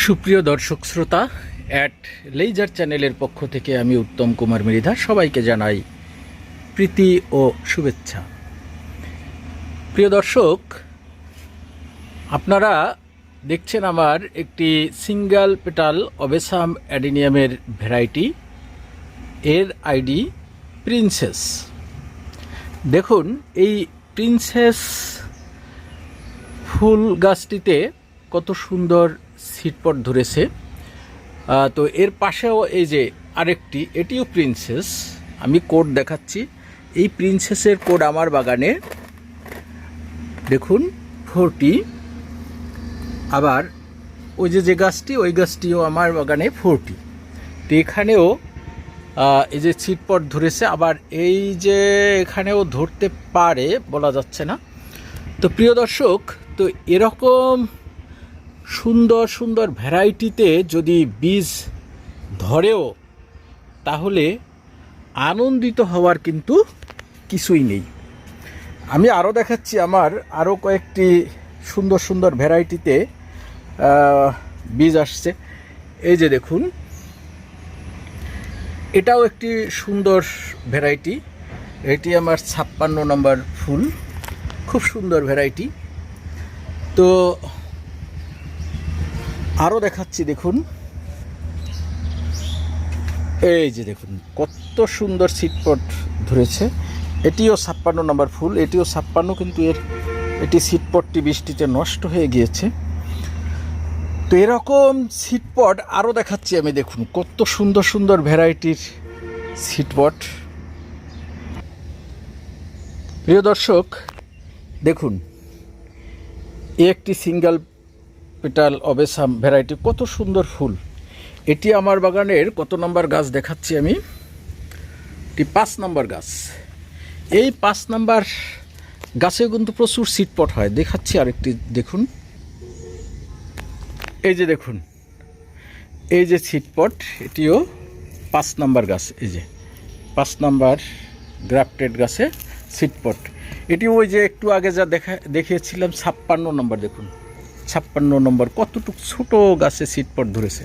সুপ্রিয় দর্শক শ্রোতা অ্যাট লেজার চ্যানেলের পক্ষ থেকে আমি উত্তম কুমার মৃধা সবাইকে জানাই প্রীতি ও শুভেচ্ছা। প্রিয় দর্শক, আপনারা দেখছেন আমার একটি সিঙ্গেল পেটাল অবেসাম অ্যাডিনিয়ামের ভ্যারাইটি, এর আইডি প্রিন্সেস। দেখুন, এই প্রিন্সেস ফুল গাছটিতে কত সুন্দর সিটপট ধরেছে। তো এর পাশেও এই যে আরেকটি, এটিও প্রিন্সেস। আমি কোড দেখাচ্ছি। এই প্রিন্সেসের কোড আমার বাগানে। দেখুন, ফোরটি। আবার ওই যে যে গাছটি, ওই গাছটিও আমার বাগানে ফোরটি। তো এখানেও এই যে ছিটপট ধরেছে। আবার এই যে এখানেও ধরতে পারে বলা যাচ্ছে না। তো প্রিয় দর্শক, তো এরকম সুন্দর সুন্দর ভ্যারাইটিতে যদি বীজ ধরেও, তাহলে আনন্দিত হওয়ার কিন্তু কিছুই নেই। আমি আরও দেখাচ্ছি আমার আরও কয়েকটি সুন্দর সুন্দর ভ্যারাইটিতে বীজ আসছে। এই যে দেখুন, এটাও একটি সুন্দর ভ্যারাইটি। এটি আমার ছাপ্পান্ন নম্বর ফুল। খুব সুন্দর ভ্যারাইটি। তো আরও দেখাচ্ছি, দেখুন। এই যে দেখুন, কত সুন্দর সিটপট ধরেছে। এটিও ছাপ্পান্ন নম্বর ফুল, এটিও ছাপ্পান্ন, কিন্তু এর এটি সিটপটটি বৃষ্টিতে নষ্ট হয়ে গিয়েছে। তো এরকম সিটপট আরও দেখাচ্ছি আমি, দেখুন, কত সুন্দর সুন্দর ভ্যারাইটির সিটপট প্রিয় দর্শক, দেখুন একটি সিঙ্গেল পেটাল অবেসাম ভ্যারাইটি কত সুন্দর ফুল। এটি আমার বাগানের কত নম্বর গাছ দেখাচ্ছি আমি। এটি পাঁচ নম্বর গাছ। এই পাঁচ নাম্বার গাছে কিন্তু প্রচুর সিটপট হয়। দেখাচ্ছি আরেকটি, দেখুন। এই যে দেখুন। এই যে সিটপট এটিও পাঁচ নাম্বার গাছ। এই যে পাঁচ নাম্বার গ্রাফটেড গাছে সিটপট এটি ওই যে একটু আগে যা দেখা, দেখিয়েছিলাম, ছাপ্পান্ন নম্বর, দেখুন। ছাপ্পান্ন নম্বর, কতটুকু ছোটো গাছে সিটপট ধরেছে।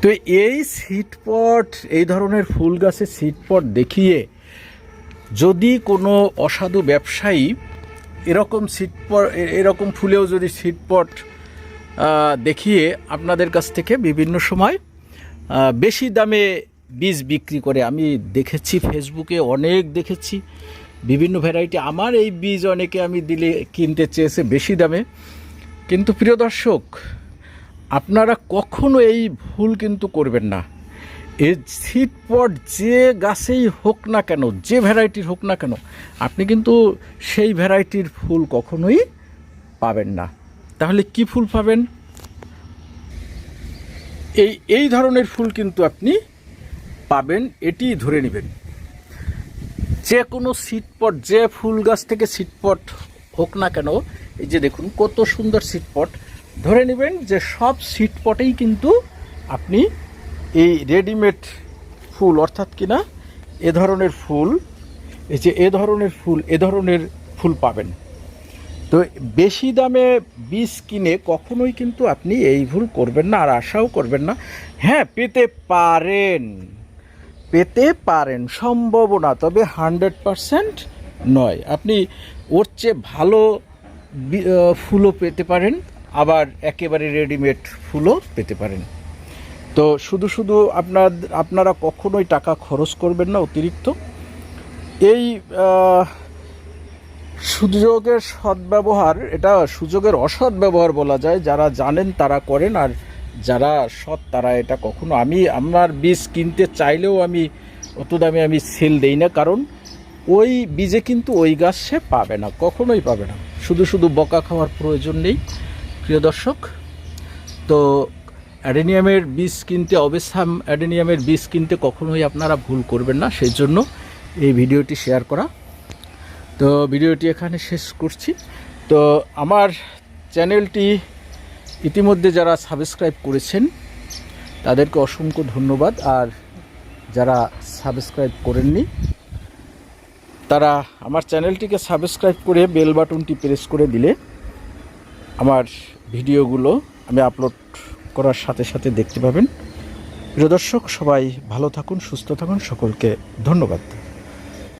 তো এই সিটপট এই ধরনের ফুল গাছে সিটপট দেখিয়ে যদি কোনো অসাধু ব্যবসায়ী এরকম সিটপট এরকম ফুলেও যদি সিটপট দেখিয়ে আপনাদের কাছ থেকে বিভিন্ন সময় বেশি দামে বীজ বিক্রি করে। আমি দেখেছি, ফেসবুকে অনেক দেখেছি। বিভিন্ন ভ্যারাইটি আমার এই বীজ অনেকে আমি দিলে, কিনতে চেয়েছে বেশি দামে। কিন্তু প্রিয় দর্শক, আপনারা কখনো এই ভুল কিন্তু করবেন না। এই সিটপট যে গাছেই হোক না কেন, যে ভ্যারাইটির হোক না কেন, আপনি কিন্তু সেই ভ্যারাইটির ফুল কখনোই পাবেন না। তাহলে কি ফুল পাবেন? এই এই ধরনের ফুল কিন্তু আপনি পাবেন, এটি ধরে নেবেন। যে কোনো সিটপট যে ফুল গাছ থেকে সিটপট হোক না কেন এই যে দেখুন, কত সুন্দর সিটপট ধরে নেবেন যে সব সিটপটেই কিন্তু আপনি এই রেডিমেড ফুল, অর্থাৎ কিনা এ ধরনের ফুল, এই যে এ ধরনের ফুল, এ ধরনের ফুল পাবেন। তো বেশি দামে বীজ কিনে কখনোই কিন্তু আপনি এই ভুল করবেন না, আর আশাও করবেন না। হ্যাঁ পেতে পারেন পেতে পারেন সম্ভাবনা তবে হান্ড্রেড পারসেন্ট নয়। আপনি ওর চেয়ে ভালো ফুলও পেতে পারেন, আবার একেবারে রেডিমেড ফুলও পেতে পারেন। তো শুধু শুধু আপনার, আপনারা কখনোই টাকা খরচ করবেন না অতিরিক্ত। এই সুযোগের সদ্ব্যবহার, এটা সুযোগের অসৎ ব্যবহার বলা যায়, যারা জানেন তারা করেন, আর যারা সৎ তারা এটা কখনো, আমি, আমার বীজ কিনতে চাইলেও আমি অত দামে আমি সেল দেই না, কারণ ওই বীজে কিন্তু ওই গাছ সে পাবে না, কখনোই পাবে না। শুধু শুধু বকা খাওয়ার প্রয়োজন নেই, প্রিয় দর্শক। তো অ্যাডেনিয়ামের বীজ কিনতে অবেসাম অ্যাডেনিয়ামের বীজ কিনতে কখনোই আপনারা ভুল করবেন না, সেই জন্য এই ভিডিওটি শেয়ার করা। তো ভিডিওটি এখানে শেষ করছি। তো আমার চ্যানেলটি ইতিমধ্যে যারা সাবস্ক্রাইব করেছেন, তাদেরকে অসংখ্য ধন্যবাদ। আর যারা সাবস্ক্রাইব করেননি তারা আমার চ্যানেলটিকে সাবস্ক্রাইব করে বেল বাটনটি প্রেস করে দিলে আমার ভিডিওগুলো আমি আপলোড করার সাথে সাথে দেখতে পাবেন। প্রিয় দর্শক, সবাই ভালো থাকুন, সুস্থ থাকুন। সকলকে ধন্যবাদ।